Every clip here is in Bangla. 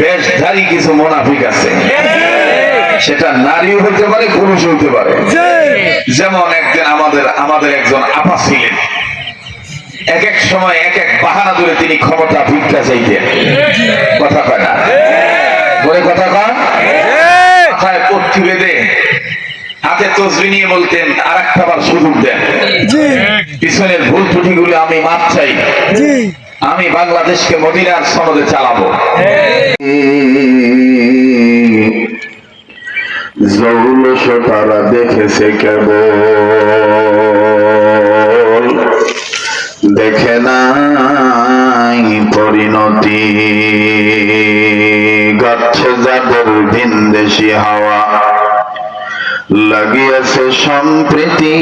বেশধারী কিছু মোনাফিক আছে। সেটা নারীও হতে পারে পুরুষ হতে পারে। যেমন একদিন আমাদের আমাদের একজন আপা ছিলেন। এক এক সময় এক এক বাহানা ধরে তিনি ক্ষমতা ভিক্ষা চাইতেন। কথা কয় না? বলে কথা কন মাথায় বেঁধে হাতে তসবি নিয়ে বলতেন আর একটা বার সুযোগ দেন। পিছনের ভুল ত্রুটিগুলো আমি মাপ চাই। আমি বাংলাদেশকে মদিনার সনদে চালাবো। তারা দেখেছে কেবল। দেখে নাই পরিণতি। গাচ্ছে যাদের ভিনদেশি হাওয়া। লাগিয়েছে সম্প্রীতি।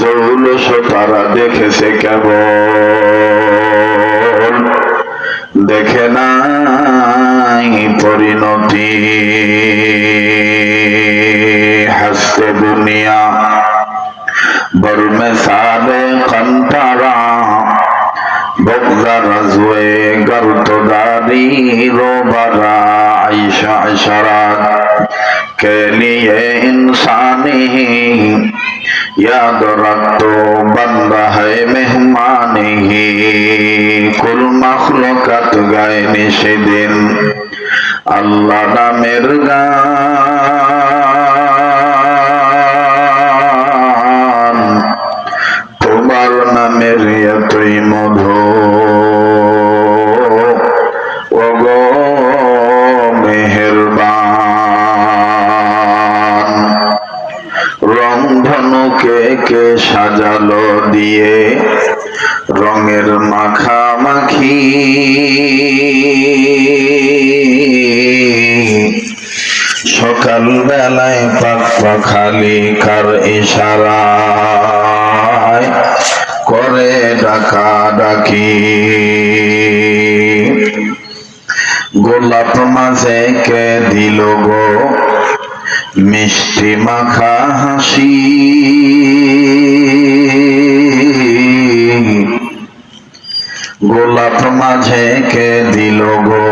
জৌলস তারা দেখেছে কেবল। দেখে নাই পরিণতি। হাসতে দুনিয়া বর্মে সারে কন্তারা বগদা রাজওয়ে গর্তদারি রোবারা, আইসা ইশারাত। के लिए इंसानी याद रखो बंद है मेहमान ही कुल मखलकत गए निशे दिन अल्लाह नामेर गान দিয়ে রঙের মাখামাখি সকাল বেলায় পাক পাখালি কার ইশারায় করে ডাকা ডাকি। গোলাপ মাঝে কে দিল গো মিষ্টি মাখা হাসি? গোলাপ মাঝে কে দিল গো?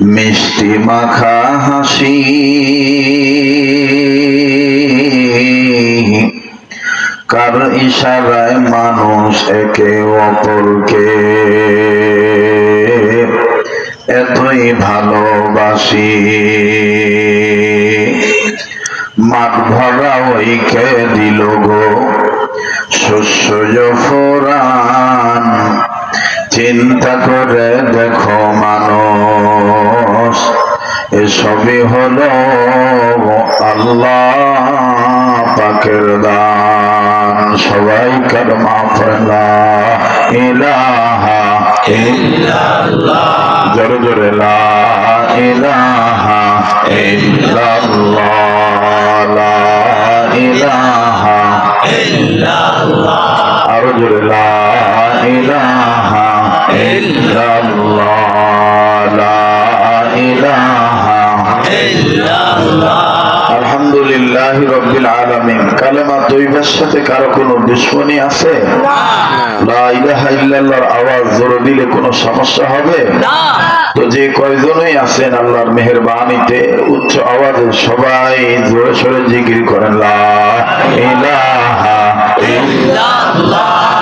মিষ্টি মাখা হাসি। কার ইশারায় মানুষ একে অপরকে? এতই ভালোবাসি। মাঠ ভরা ওইকে দিল গো? শস্য ফোরান চিন্তা করে দেখো মানুষ, এসবই হলো আল্লাহ পাকের দান। সবাই কর্মা ফলা ইলাহা জোরে জোরে, লা আরও জোরে, লা আলহামদুলিল্লাহ রব্বিল আলামিন। কালেমা তৈবার সাথে কারও কোনো দুশ্মনী আছে? লা ইলাহা ইল্লাল্লাহর আওয়াজ জোরে দিলে কোনো সমস্যা হবে? তো যে কয়জনই আছেন আল্লাহর মেহেরবানিতে উচ্চ আওয়াজে সবাই জোরে সোরে জিকির করেন লা ইলাহা ইল্লাল্লাহ। আরও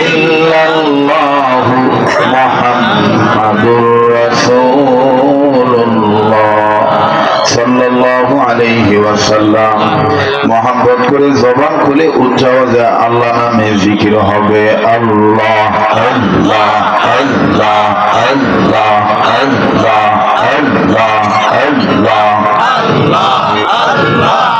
ইল্লাল্লাহ মুহাম্মাদুর রাসূলুল্লাহ সাল্লাল্লাহু করে জবান খুলে উচ্চ আওয়াজে আল্লাহ নামে জিকির হবে আল্লাহ আল্লাহ আল্লাহ আল্লাহ আল্লাহ আল্লাহ আল্লাহ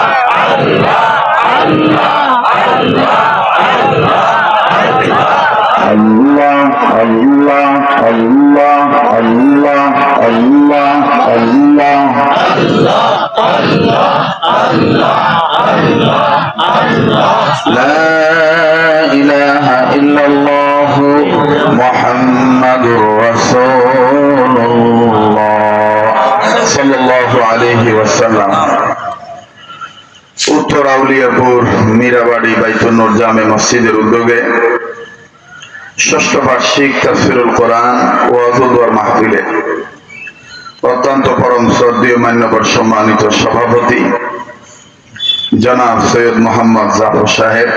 لا إله إلا الله محمد رسول الله صلى الله عليه وسلم উত্তর আউলিয়াপুর মীরাবাড়ি বাইতুন্নুর জামে মসজিদের উদ্যোগে ষষ্ঠ বার্ষিক তাফসিরুল কোরআন ও অজুদুয়ার মাহফিলে অত্যন্ত পরম শ্রদ্ধীয় মান্যবর সম্মানিত সভাপতি জনাব সৈয়দ মোহাম্মদ জাফর সাহেব,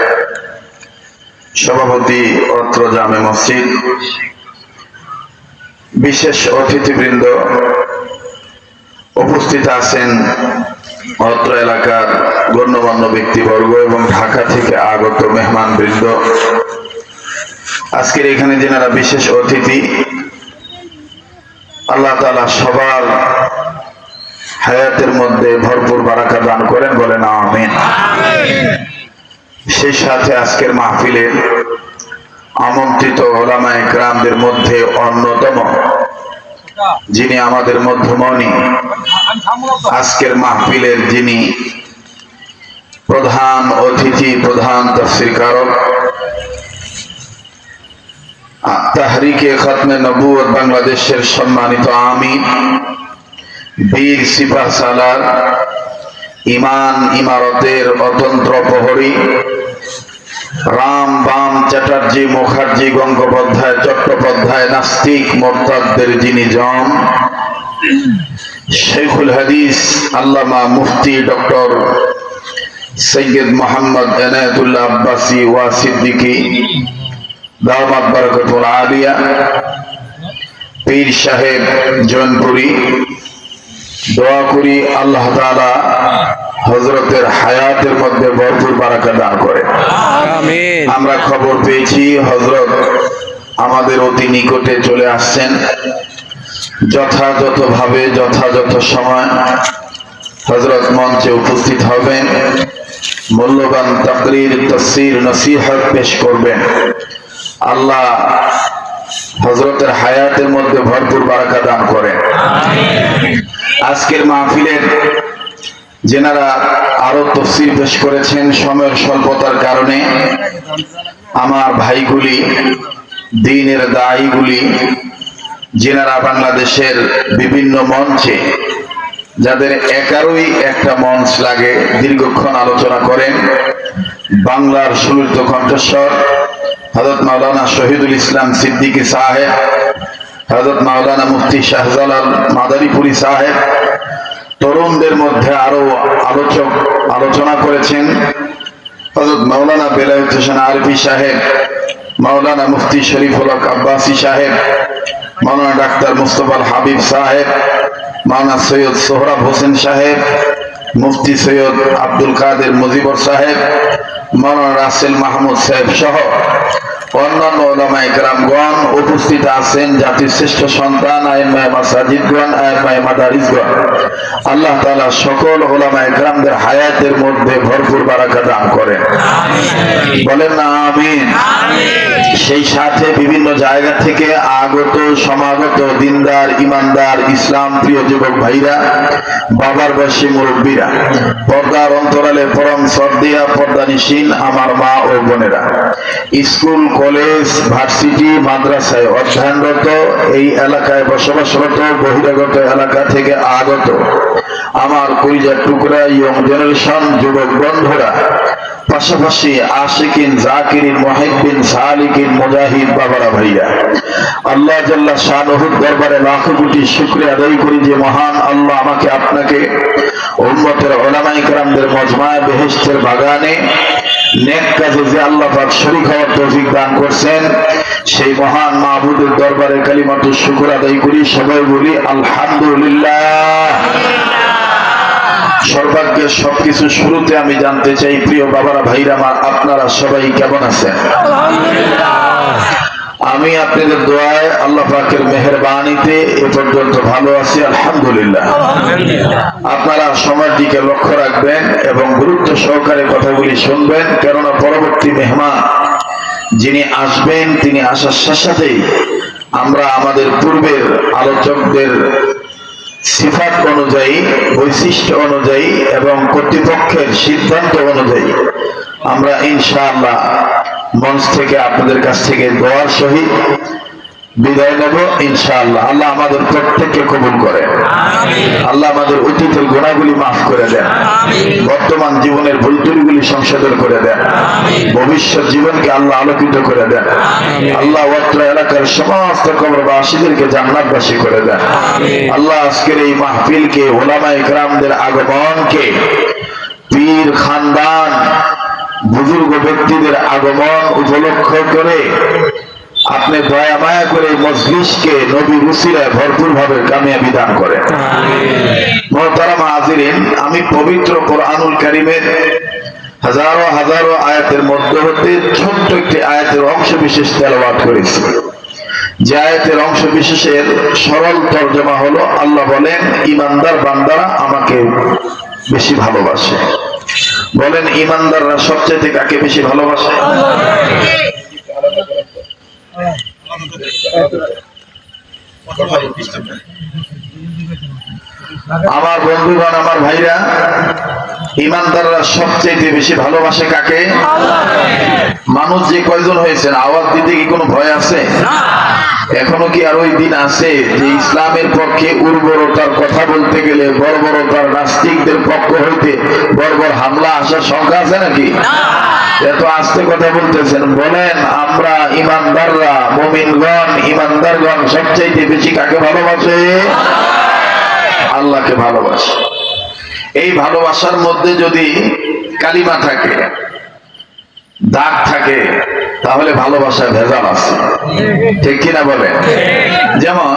সভাপতি অত্র জামে মসজিদ, বিশেষ অতিথিবৃন্দ উপস্থিত আছেন অত্র এলাকার গণ্যমান্য ব্যক্তিবর্গ এবং ঢাকা থেকে আগত মেহমান বৃন্দ আজকের এখানে যেনারা বিশেষ অতিথি, আল্লাহ তালা সবার হায়াতের মধ্যে ভরপুর বারাকা দান করেন বলেন আমিন। সেই সাথে আজকের মাহফিলে আমন্ত্রিত ওলামা একরামদের মধ্যে অন্যতম যিনি আমাদের মধ্যমণি আজকের মাহফিলের যিনি প্রধান অতিথি প্রধান তফসির কারক তাহরিকে খতমে নবুয়ত বাংলাদেশের সম্মানিত আমিন। বীর সিপাহ সালার ইমান ইমারতের অতন্ত্র প্রহরী। রাম বাম চ্যাটার্জি মুখার্জি গঙ্গোপাধ্যায় চট্টোপাধ্যায় নাস্তিক মোরতাদদের যিনি জম শেখুল হাদিস আল্লামা মুফতি ডক্টর সৈয়দ মোহাম্মদ এনায়তুল্লাহ আব্বাসি ওয়া সিদ্দিকী দাওয়াত বারাকাতুল আলিয়া, পীর সাহেব জৈনপুরি দোয়া করি আল্লাহ তাআলা হজরতের হায়াতের মধ্যে ভরপুর বারাকা দান করে। আমরা খবর পেয়েছি হজরত আমাদের অতি নিকটে চলে আসছেন। যথাযথভাবে যথাযথ সময় হজরত মঞ্চে উপস্থিত হবেন। মূল্যবান তাকরির তসির নসিহত পেশ করবেন। আল্লাহ হজরতের হায়াতের মধ্যে ভরপুর বারাকা দান করেন। আজকের মাহফিলের যেনারা আরও তফসিল পেশ করেছেন সময়ের স্বল্পতার কারণে, আমার ভাইগুলি, দিনের দায়ীগুলি, যেনারা বাংলাদেশের বিভিন্ন মঞ্চে, যাদের একারই একটা মঞ্চ লাগে, দীর্ঘক্ষণ আলোচনা করেন বাংলার সুললিত কণ্ঠস্বর হজরত মাওলানা শহীদুল ইসলাম সিদ্দিকী সাহেব হজরত মাওলানা মুফতি শাহজালাল মাদারীপুরি সাহেব, তরুণদের মধ্যে আরও আলোচক আলোচনা করেছেন হজরত মাওলানা বেলায়ত হোসেন আরফি সাহেব, মাওলানা মুফতি শরীফুল আব্বাসী সাহেব, মাওলানা ডাক্তার মুস্তফাল হাবিব সাহেব, মাওলানা সৈয়দ সোহরাব হোসেন সাহেব মুফতি সৈয়দ আব্দুল কাদের মুজিবর সাহেব মাওলানা রাসেল মাহমুদ সাহেব সহ অন্যান্য ওলামা ইকরামগণ উপস্থিত আছেন, জাতির শ্রেষ্ঠ সন্তান আইমায় মাসাজিদগণ আইমায় মাদারিসগণ। আল্লাহ তাআলা সকল ওলামা ইকরামদের হায়াতের মধ্যে ভরপুর বারাকা দান করেন। বলেন না আমিন। সেই সাথে বিভিন্ন জায়গা থেকে আগত, সমাগত দিনদার, ইমানদার, ইসলাম প্রিয় যুবক ভাইরা, বাবার বয়সী মুরব্বীরা, পর্দার অন্তরালে পরম সর্দিয়া পর্দানিসীন আমার মা ও বোনেরা। স্কুল, কলেজ, ভার্সিটি, মাদ্রাসায় অধ্যয়নরত, এই এলাকায় বসবাসরত, বহিরাগত এলাকা থেকে আগত। আমার কলিজার টুকরা, ইয়ং জেনারেশন, যুবক বন্ধুরা পাশাপাশি আশিকিন জাকির মহিবিন সালিকিন, মুজাহিদ বাবারা ভাইয়া। আল্লাহ জাল্লা শাহ দরবারে লাখ কোটি শুক্রিয়া আদায় করি যে মহান আল্লাহ আমাকে আপনাকে উন্মতের ওলামাই কারামদের মজমায় বেহেস্তের বাগানে নেক কাজে যে আল্লাহ পাক শরীর হওয়ার তৌফিক দান করছেন, সেই মহান মাহবুদের দরবারে কালিমাতুর শুকুর আদায় করি, সবাই বলি আলহামদুলিল্লাহ। সর্বাগ্যের সবকিছু শুরুতে আমি জানতে চাই প্রিয় বাবারা ভাইরা আমার আপনারা সবাই কেমন আছেন? আমি আপনাদের দোয়ায় আল্লাহ পাকের মেহরবানিতে এ পর্যন্ত ভালো আছি আলহামদুলিল্লাহ। আপনারা সময়ের দিকে লক্ষ্য রাখবেন এবং গুরুত্ব সহকারে কথাগুলি শুনবেন কেননা পরবর্তী মেহমান যিনি আসবেন তিনি আসার সাথে সাথেই আমরা আমাদের পূর্বের আলোচকদের সিফাত অনুযায়ী, বৈশিষ্ট্য অনুযায়ী এবং কর্তৃপক্ষের সিদ্ধান্ত অনুযায়ী আমরা ইনশাআল্লাহ মঞ্চ থেকে আপনাদের কাছ থেকে দোয়ার সহিত বিদায় নেব ইনশাআল্লাহ। আল্লাহ আমাদের প্রত্যেককে কবুল করে আল্লাহ আমাদের গুণাগুলি মাফ করে দেন। বর্তমান জীবনের ভুল ত্রুটিগুলি সংশোধন করে দেন। ভবিষ্যৎ জীবনকে আল্লাহ আলোকিত করে দেন। আল্লাহ অত্র এলাকার সমস্ত কবরবাসীদেরকে জান্নাতবাসী করে দেন। আল্লাহ আজকের এই মাহফিলকে ওলামা ইকরামদের আগমনকে পীর খানদান বুজুর্গ ব্যক্তিদের আগমন উপলক্ষ করে আপনি দয়া মায়া করে মজলিসকে নবী রুসিরায় ভরপুর ভাবে কামিয়াবি দান করেন। মহতারামা হাজিরিন আমি পবিত্র কোরআনুল কারিমের হাজারো হাজারো আয়াতের মধ্যে হতে ছোট্ট একটি আয়াতের অংশ বিশেষ তেলাওয়াত করেছি। যে আয়াতের অংশ বিশেষের সরল তর্জমা হলো আল্লাহ বলেন ইমানদার বান্দারা আমাকে বেশি ভালোবাসে। বলেন ইমানদাররা সবচেয়ে কাকে বেশি ভালোবাসে? কথা বলি আমার বন্ধুগণ, আমার ভাইরা ইমানদাররা সবচেয়ে বেশি ভালোবাসে কাকে? মানুষ যে কয়জন হয়েছেন, আওয়াজ দিতে কি কোনো ভয় আছে? এখনও কি আর ওই দিন আছে যে ইসলামের পক্ষে উর্বরতার কথা বলতে গেলে বর্বরতার নাস্তিকদের পক্ষ হইতে বর্বর হামলা আসার সংখ্যা আছে নাকি? এত আস্তে কথা বলতেছেন। বলেন, আমরা ইমানদাররা মোমিনগণ ইমানদারগণ সবচাইতে বেশি কাকে ভালোবাসে? আল্লাহকে ভালোবাসে। এই ভালোবাসার মধ্যে যদি কালিমা থাকে, দাগ থাকে, তাহলে ভালোবাসায় ভেজাল আছে। ঠিক কিনা বলে যেমন,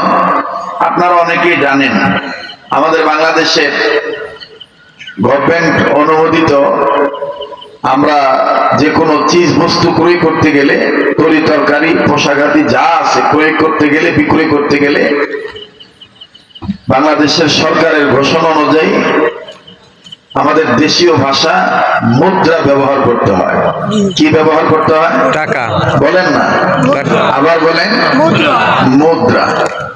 আপনারা অনেকেই জানেন, আমাদের বাংলাদেশের গভর্নমেন্ট অনুমোদিত আমরা যে কোনো চিজ বস্তু ক্রয় করতে গেলে, তরি তরকারি পোশাকাদি যা আছে ক্রয় করতে গেলে, বিক্রয় করতে গেলে বাংলাদেশের সরকারের ঘোষণা অনুযায়ী আমাদের দেশীয় ভাষা মুদ্রা ব্যবহার করতে হয়। কি ব্যবহার করতে হয়? টাকা। বলেন না। আবার বলেন মুদ্রা।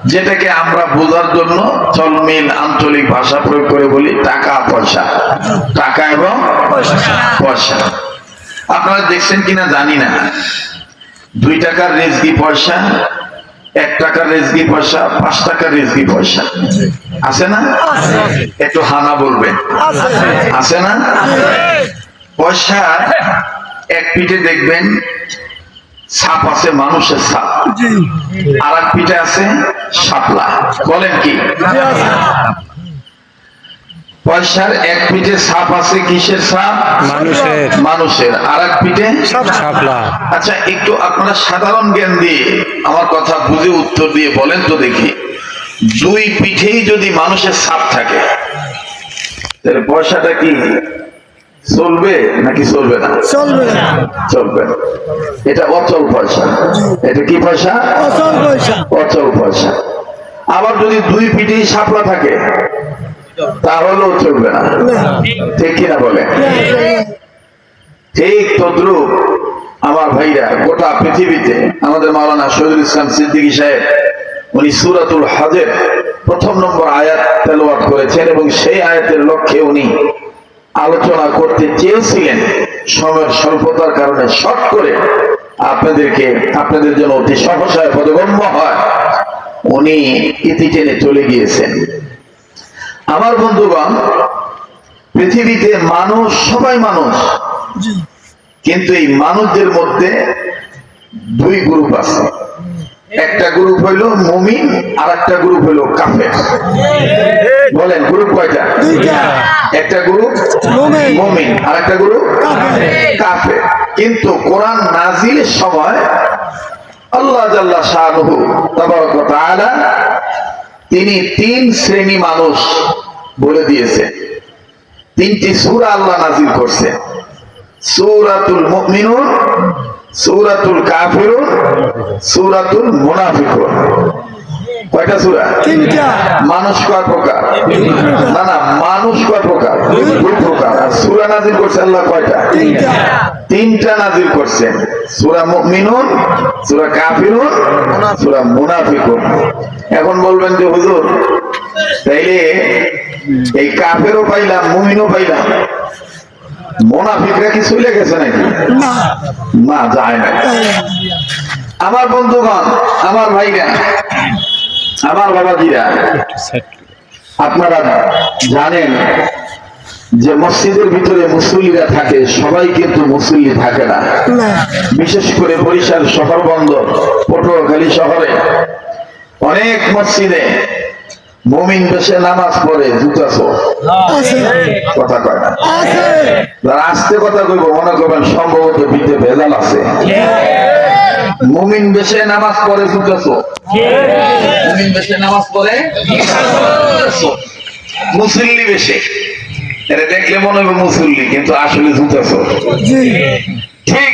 যেটাকে আমরা বোঝার জন্য চলমিল আঞ্চলিক ভাষা প্রয়োগ করে বলি টাকা পয়সা। টাকা এবং পয়সা। আপনারা দেখছেন কিনা জানি না। দুই টাকার রেজগি পয়সা এক টাকা রেজগি পয়সা পাঁচ টাকা রেজগি পয়সা। আছে না? একটু হানা বলবেন। আছে। না? পয়সা এক পিঠে দেখবেন সাপ আছে মানুষের সাপ। আর এক পিঠে আছে সাপলা বলেন কি? পয়সার এক পিঠে সাপ আছে কিসের সাপ? মানুষের। মানুষের। আর এক পিঠে আচ্ছা একটু আপনারা সাধারণ জ্ঞান দিয়ে আমার কথা বুঝে উত্তর দিয়ে বলেন তো দেখি। দুই পিঠেই যদি মানুষের সাপ থাকে তাহলে পয়সাটা কি চলবে নাকি চলবে না? চলবে না। চলবে। না। এটা অচল পয়সা এটা কি পয়সা অচল পয়সা অচল পয়সা আবার যদি দুই পিঠেই সাপলা থাকে তাহলেও চলবে না। ঠিক কিনা বলে? ঠিক তদ্রুপ আমার ভাইরা গোটা পৃথিবীতে, আমাদের মাওলানা শহীদুল ইসলাম সিদ্দিকী সাহেব, উনি সুরাতুল হজের প্রথম নম্বর আয়াত তেলাওয়াত করেছেন এবং সেই আয়াতের লক্ষ্যে উনি আলোচনা করতে চেয়েছিলেন। সময়ের স্বল্পতার কারণে শর্ট করে আপনাদেরকে, আপনাদের জন্য অতি সহসায় পদগম্য হয়। উনি ইতি টেনে চলে গিয়েছেন। আমার বন্ধুগণ পৃথিবীতে মানুষ সবাই মানুষ। কিন্তু এই মানুষদের মধ্যে দুই গ্রুপ আছে। একটা গ্রুপ হইল মুমিন আর একটা গ্রুপ হইল কাফের। বলেন গ্রুপ কয়টা? একটা গ্রুপ মুমিন। আর একটা গ্রুপ কাফের। কিন্তু কোরআন নাজিলের সময় আল্লাহ জাল্লা শাহরুহু তাবারক তাআলা তিনি তিন শ্রেণি মানুষ বলে দিয়েছে তিনটি সুরা আল্লাহ নাজিল করছে। সৌরাতুল মুমিনুন, সৌরাতুল কাফিরুন, সৌরাতুল মুনাফিকুন। কয়টা সূরা? তিনটা। মানুষ কয় প্রকার? না না মানুষ কয় প্রকার? দুই প্রকার। আর সূরা নাজিল করছে আল্লাহ কয়টা? তিনটা। তিনটা নাজিল করছেন সূরা মুমিনুন সূরা কাফিরুন সূরা মুনাফিকুন। এখন বলবেন যে হুজুর তাইলে এই কাফেরও পাইলাম মুমিনও পাইলাম। মোনাফিকরা কি চলে গেছে নাকি? না। না যায় না আমার বন্ধুগণ আমার ভাইরা আমার বাবাজিরা আপনারা জানেন যে মসজিদের ভিতরে মুসল্লিরা থাকে সবাই কিন্তু মুসল্লি থাকে না। না। বিশেষ করে বরিশাল শহর বন্দর পটুয়াখালী শহরে অনেক মসজিদে মুমিন বেশে নামাজ পড়ে জুতা কথা কয় না। যারা আস্তে কথা কইব মনে করবেন সম্ভবত বিদ্যে ভেজাল আছে। মুমিন বেশে নামাজ পড়ে জুতা মুমিন বেশে নামাজ পড়ে মুসল্লি বেশে। এটা দেখলে মনে হবে মুসল্লি কিন্তু আসলে জুতা ঠিক।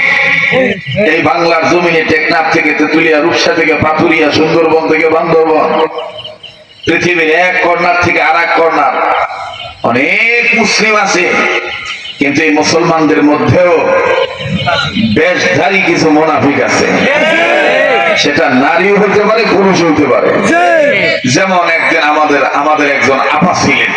এই বাংলার জমিনে টেকনাফ থেকে তেতুলিয়া রূপসা থেকে পাথুরিয়া সুন্দরবন থেকে বান্দরবন। পৃথিবীর এক কর্নার থেকে আর এক কর্নার। অনেক মুসলিম আছে কিন্তু এই মুসলমানদের মধ্যেও বেশধারী কিছু মোনাফিক আছে। সেটা নারীও হইতে পারে পুরুষ হইতে পারে। যেমন একদিন আমাদের আমাদের একজন আপা ছিলেন।